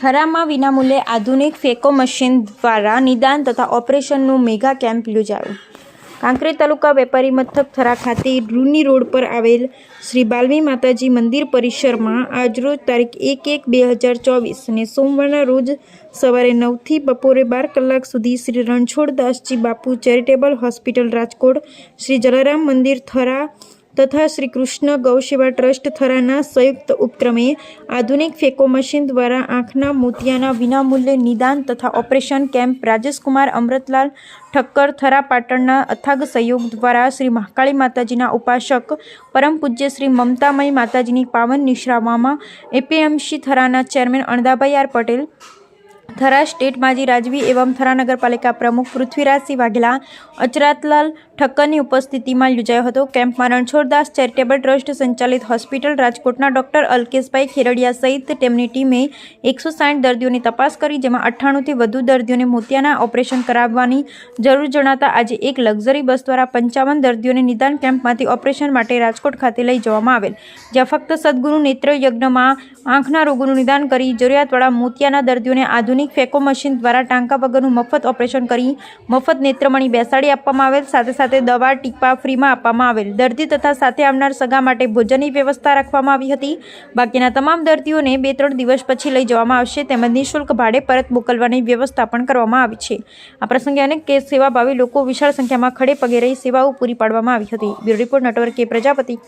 થરામાં વિનામૂલ્યે આધુનિક phaco machine દ્વારા નિદાન તથા ઓપરેશનનું મેગા કેમ્પ યોજાયું. કાંકરેજ તાલુકા વેપારી મથક થરા ખાતે રૂની રોડ પર આવેલ શ્રી બાલવી માતાજી મંદિર પરિસરમાં આજરોજ તારીખ એક એક બે હજાર ચોવીસ અને સોમવારના રોજ સવારે નવથી બપોરે બાર કલાક સુધી શ્રી રણછોડદાસજી બાપુ ચેરિટેબલ હોસ્પિટલ રાજકોટ શ્રી જલારામ મંદિર થરા તથા શ્રી કૃષ્ણ ગૌસેવા ટ્રસ્ટ થરાના સંયુક્ત ઉપક્રમે આધુનિક ફેકો મશીન દ્વારા આંખના મોતિયાના વિનામૂલ્યે નિદાન તથા ઓપરેશન કેમ્પ રાજેશકુમાર અમૃતલાલ ઠક્કર થરા પાટણના અથાગ સહયોગ દ્વારા શ્રી મહાકાળી માતાજીના ઉપાસક, પરમ પૂજ્ય શ્રી મમતામય માતાજીની પાવન નિશ્રાવામાં APMC થરાના chairman Andabhai R Patel, Thara state માજી રાજવી એવં થરા નગરપાલિકા પ્રમુખ પૃથ્વીરાજસિંહ વાઘેલા, અચરાતલાલ ઠક્કરની ઉપસ્થિતિમાં યોજાયો હતો. કેમ્પમાં રણછોડદાસ ચેરિટેબલ ટ્રસ્ટ સંચાલિત હોસ્પિટલ રાજકોટના ડોક્ટર અલ્કેશભાઈ ખેરડિયા સહિત તેમની ટીમે એકસો સાઠ દર્દીઓની તપાસ કરી, જેમાં અઠ્ઠાણુંથી વધુ દર્દીઓને મોતિયાના ઓપરેશન કરાવવાની જરૂર જણાતા આજે એક લક્ઝરી બસ દ્વારા પંચાવન દર્દીઓને નિદાન કેમ્પમાંથી ઓપરેશન માટે રાજકોટ ખાતે લઈ જવામાં આવેલ. જ્યાં ફક્ત સદગુરુ નેત્ર યજ્ઞમાં આંખના રોગોનું નિદાન કરી જરૂરિયાતવાળા મોતિયાના દર્દીઓને આધુનિક ફેકો મશીન દ્વારા ટાંકા વગરનું મફત ઓપરેશન કરી મફત નેત્રમણી બેસાડી આપવામાં આવેલ. સાથે સાથે દવા ટીપા ફ્રીમાં આપવામાં આવેલ. દર્દી તથા સાથે આવનાર સગા માટે ભોજનની વ્યવસ્થા રાખવામાં આવી હતી. બાકીના તમામ દર્દીઓને બે ત્રણ દિવસ પછી લઈ જવામાં આવશે. તેમજ નિઃશુલ્ક ભાડે પરત મોકલવાની વ્યવસ્થા પણ કરવામાં આવી છે. આ પ્રસંગે અનેક કેસ સેવાભાવી લોકો વિશાળ સંખ્યામાં ખડે પગે રહી સેવાઓ પૂરી પાડવામાં આવી હતી. બ્યુરો રિપોર્ટ નટવર કે પ્રજાપતિ.